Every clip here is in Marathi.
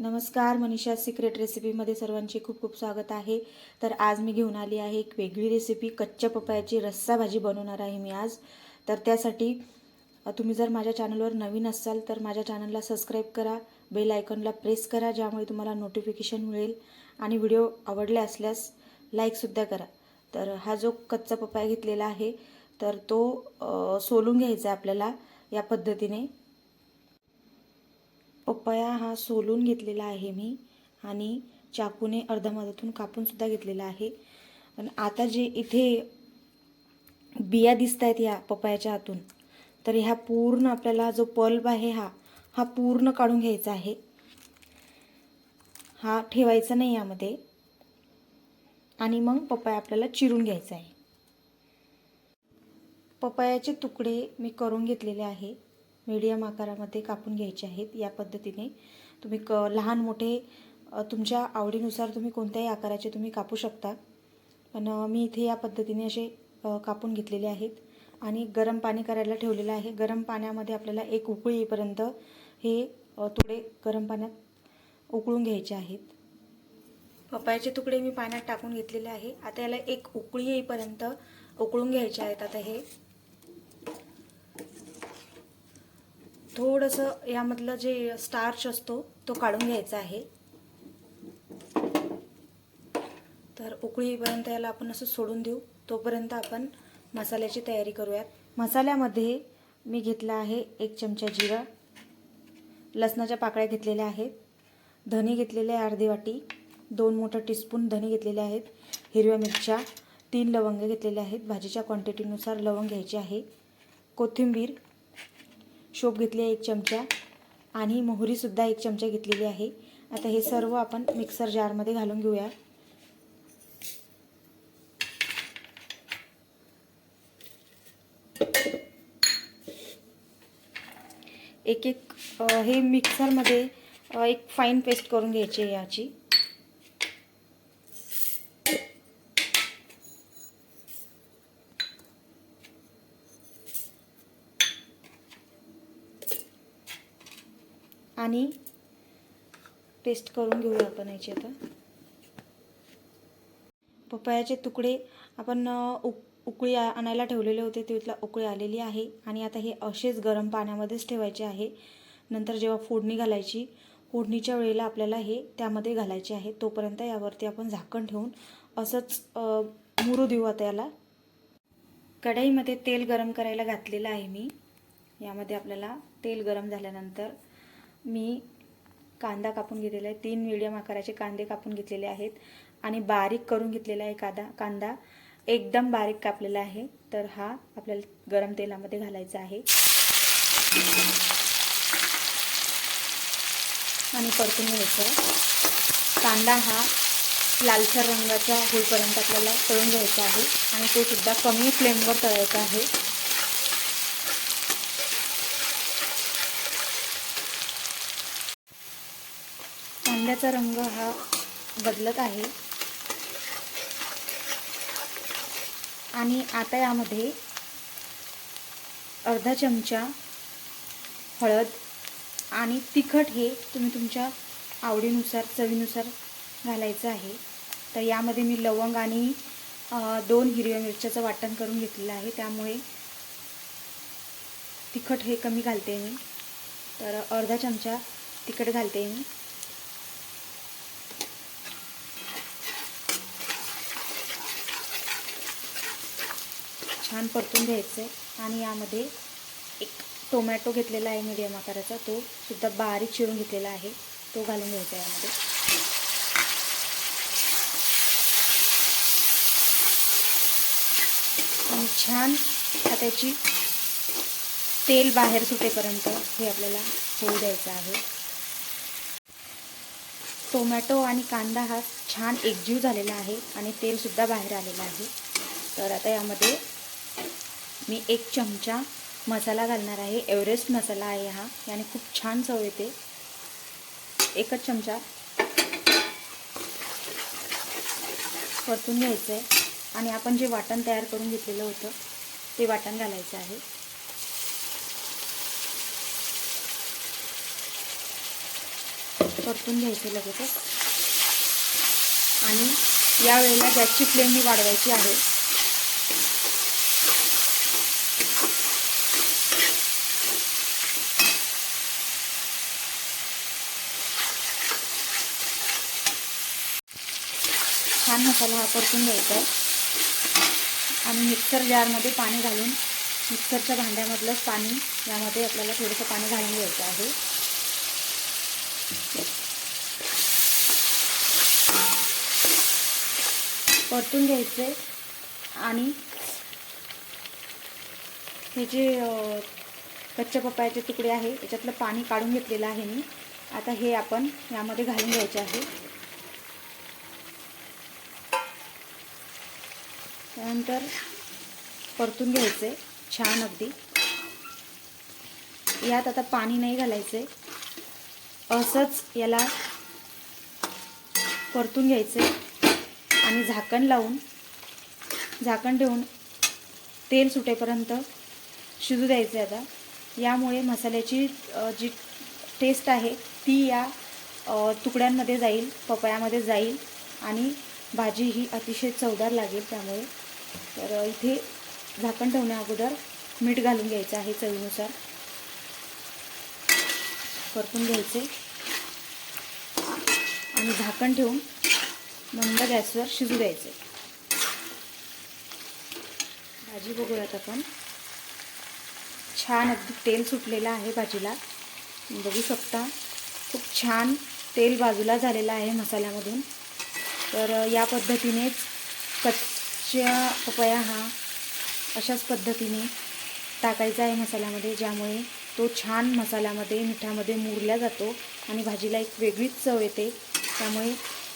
नमस्कार मनीषा सिक्रेट रेसिपीमध्ये सर्वांचे खूप खूप स्वागत आहे. तर आज मी घेऊन आली आहे एक वेगळी रेसिपी कच्च्या पपयाची रस्सा भाजी बनवणार आहे मी आज. तर त्यासाठी तुम्ही जर माझ्या चॅनलवर नवीन असाल तर माझ्या चॅनलला सबस्क्राईब करा बेल आयकॉनला प्रेस करा ज्यामुळे तुम्हाला नोटिफिकेशन मिळेल. आणि व्हिडिओ आवडले असल्यास लाईकसुद्धा करा. तर हा जो कच्चा पपाया घेतलेला आहे तर तो सोलून घ्यायचा आहे आपल्याला या पद्धतीने. पपया हा सोलून घेतलेला आहे मी आणि चाकूने अर्धमधातून कापूनसुद्धा घेतलेला आहे. आणि आता जे इथे बिया दिसत आहेत या पपयाच्या आतून तर ह्या पूर्ण आपल्याला जो पल्ब आहे हा हा पूर्ण काढून घ्यायचा आहे. हा ठेवायचा नाही यामध्ये. आणि मग पपया आपल्याला चिरून घ्यायचा आहे. पपयाचे तुकडे मी करून घेतलेले आहे. मीडियम आकारामध्ये कापून घ्यायचे आहेत या पद्धतीने. तुम्ही क लहान मोठे तुमच्या आवडीनुसार तुम्ही कोणत्याही आकाराचे तुम्ही कापू शकता. पण मी इथे या पद्धतीने असे कापून घेतलेले आहेत. आणि गरम पाणी करायला ठेवलेलं आहे. गरम पाण्यामध्ये आपल्याला एक उकळी येईपर्यंत हे थोडे तुकडे गरम पाण्यात उकळून घ्यायचे आहेत. पपायाचे तुकडे मी पाण्यात टाकून घेतलेले आहे. आता याला एक उकळी येईपर्यंत उकळून घ्यायचे आहेत. आता हे थोडंसं यामधलं जे स्टार्च असतो तो काढून घ्यायचा आहे. तर उकळीपर्यंत याला आपण असं सोडून देऊ. तोपर्यंत आपण मसाल्याची तयारी करूयात. मसाल्यामध्ये मी घेतला आहे एक चमचा जिरा. लसणाच्या पाकळ्या घेतलेल्या आहेत. धने घेतलेले आहे अर्धी वाटी. दोन मोठं टीस्पून धने घेतलेले आहेत. हिरव्या मिरच्या. तीन लवंग घेतलेले आहेत. भाजीच्या क्वांटिटीनुसार लवंग घ्यायचे आहे. कोथिंबीर. शोप घेतली आहे एक चमचा आणि मोहरीसुद्धा एक चमचा घेतलेली आहे. आता हे सर्व आपण मिक्सर जारमध्ये घालून घेऊया. एक एक हे मिक्सरमध्ये एक फाईन पेस्ट करून घ्यायची आहे याची. आणि पेस्ट करून घेऊया आपण याची आता. पपयाचे तुकडे आपण उक उकळी आणायला ठेवलेले होते. तिथला उकळी आलेली आहे. आणि आता हे असेच गरम पाण्यामध्येच ठेवायचे आहे. नंतर जेव्हा फोडणी घालायची फोडणीच्या वेळेला आपल्याला हे त्यामध्ये घालायचे आहे. तोपर्यंत यावरती आपण झाकण ठेवून असंच मुरू देऊ आता याला. कढईमध्ये तेल गरम करायला घातलेलं आहे मी. यामध्ये आपल्याला तेल गरम झाल्यानंतर मी कांदा कापून घेतलेला आहे. तीन मिडियम आकाराचे कांदे कापून घेतलेले आहेत. आणि बारीक करून घेतलेला आहे कांदा कांदा. एकदम बारीक कापलेला आहे. तर हा आपल्याला गरम तेलामध्ये घालायचा आहे. आणि परतून घ्यायचं. कांदा हा लालसर रंगाचा होईपर्यंत आपल्याला तळून घ्यायचा आहे. आणि तो सुद्धा कमी फ्लेमवर तळायचा आहे. कांद्याचा रंग हा बदलत आहे. आणि आता यामध्ये अर्धा चमचा हळद आणि तिखट हे तुम्ही तुमच्या आवडीनुसार चवीनुसार घालायचं आहे. तर यामध्ये मी लवंग आणि दोन हिरव्या मिरच्याचं वाटण करून घेतलेलं आहे. त्यामुळे तिखट हे कमी घालते मी. तर अर्धा चमचा तिखट घालते मी. छान परतून घ्यायचं आहे आणि यामध्ये एक टोमॅटो घेतलेला आहे मीडियम आकाराचा तो सुद्धा बारीक चिरून घेतलेला आहे. तो घालून घ्यायचा आहे यामध्ये. आणि छान त्याची तेल बाहेर सुटेपर्यंत हे आपल्याला होऊ द्यायचं आहे. टोमॅटो आणि कांदा हा छान एकजीव झालेला आहे आणि तेलसुद्धा बाहेर आलेलं आहे. तर आता यामध्ये मी एक चमचा मसाला घालणार आहे. एव्हरेस्ट मसाला आहे हा. याने खूप छान चव येते. एकच चमचा. परतून घ्यायचं आहे आणि आपण जे वाटण तयार करून घेतलेलं होतं ते वाटण घालायचं आहे. परतून घ्यायचं लगेचच. आणि यावेळेला गॅसची फ्लेम ही वाढवायची आहे. छान मसाला हा परतून घ्यायचा आहे. आणि मिक्सर जारमध्ये पाणी घालून मिक्सरच्या भांड्यामधलंच पाणी यामध्ये आपल्याला थोडंसं पाणी घालून घ्यायचं आहे. परतून घ्यायचे आणि हे जे कच्च्या पपयाचे तुकडे आहे याच्यातलं पाणी काढून घेतलेलं आहे मी. आता हे आपण यामध्ये घालून घ्यायचे आहे. त्यानंतर परतून घ्यायचे छान अगदी. यात आता पाणी नाही घालायचे. असंच याला परतून घ्यायचे आणि झाकण लावून झाकण ठेवून तेल सुटेपर्यंत शिजू द्यायचे आता. यामुळे मसाल्याची जी टेस्ट आहे ती या तुकड्यांमध्ये जाईल पपयामध्ये जाईल आणि भाजी ही अतिशय चवदार लागेल त्यामुळे. तर इथे झाकण ठेवण्या अगोदर मीठ घालून घ्यायचं आहे चवीनुसार. परतून घ्यायचे. आणि झाकण ठेवून मंद गॅसवर शिजू द्यायचे. भाजी बघूयात आपण. छान अगदी तेल सुटलेलं आहे भाजीला. बघू शकता खूप छान तेल बाजूला झालेलं आहे मसाल्यामधून. तर या पद्धतीनेच कच्च्या पपया हा अशाच पद्धतीने टाकायचा आहे मसाल्यामध्ये ज्यामुळे तो छान मसाल्यामध्ये मिठामध्ये मुरला जातो आणि भाजीला एक वेगळीच चव येते. त्यामुळे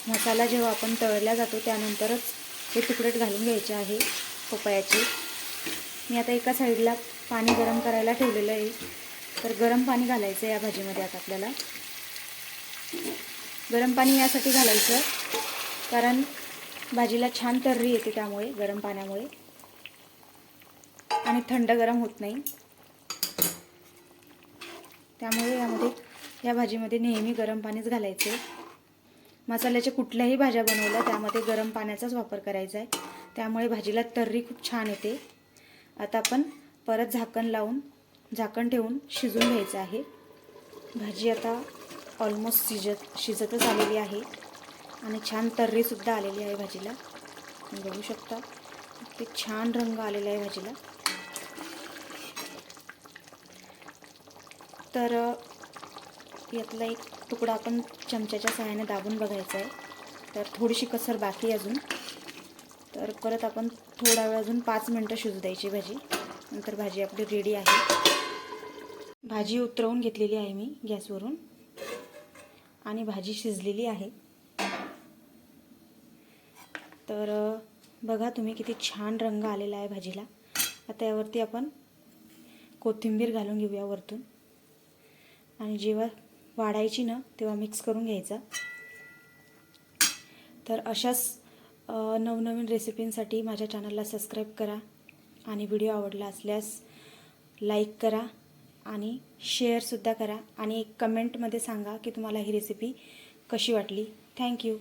मसाला जेव्हा आपण तळला जातो त्यानंतरच हे तुकडेट घालून घ्यायचे आहे पपयाचे. मी आता एका साईडला पाणी गरम करायला ठेवलेलं आहे. तर गरम पाणी घालायचं या भाजीमध्ये आता आपल्याला. गरम पाणी यासाठी घालायचं कारण भाजीला छान तर्री येते त्यामुळे गरम पाण्यामुळे. आणि थंड गरम होत नाही. त्यामुळे यामध्ये या भाजीमध्ये नेहमी गरम पाणीच घालायचे. मसाल्याच्या कुठल्याही भाज्या बनवल्या त्यामध्ये गरम पाण्याचाच वापर करायचा आहे. त्यामुळे भाजीला तर्री खूप छान येते. आता आपण परत झाकण लावून झाकण ठेवून शिजून घ्यायचं आहे. भाजी आता ऑलमोस्ट शिजत शिजतच आलेली आहे. आणि छान तर्रीसुद्धा आलेली आहे भाजीला. तुम्ही बघू शकता. ते छान रंग आलेला आहे भाजीला. तर यातला एक तुकडा आपण चमच्याच्या सहाय्याने दाबून बघायचा आहे. तर थोडीशी कसर बाकी अजून. तर परत आपण थोडा वेळ अजून पाच मिनटं शिजू द्यायची भाजी. नंतर भाजी आपली रेडी आहे. भाजी उतरवून घेतलेली आहे मी गॅसवरून. आणि भाजी शिजलेली आहे. तर बघा तुम्ही किती छान रंग आलेला आहे भाजीला. आता यावरती आपण कोथिंबीर घालून घेऊया वरतून. आणि जेव्हा वाढायची ना तेव्हा मिक्स करून घ्यायचा. तर अशाच नवनवीन रेसिपींसाठी माझ्या चॅनलला सबस्क्राईब करा आणि व्हिडिओ आवडला असल्यास लाईक करा आणि शेअरसुद्धा करा. आणि एक कमेंटमध्ये सांगा की तुम्हाला ही रेसिपी कशी वाटली. थँक्यू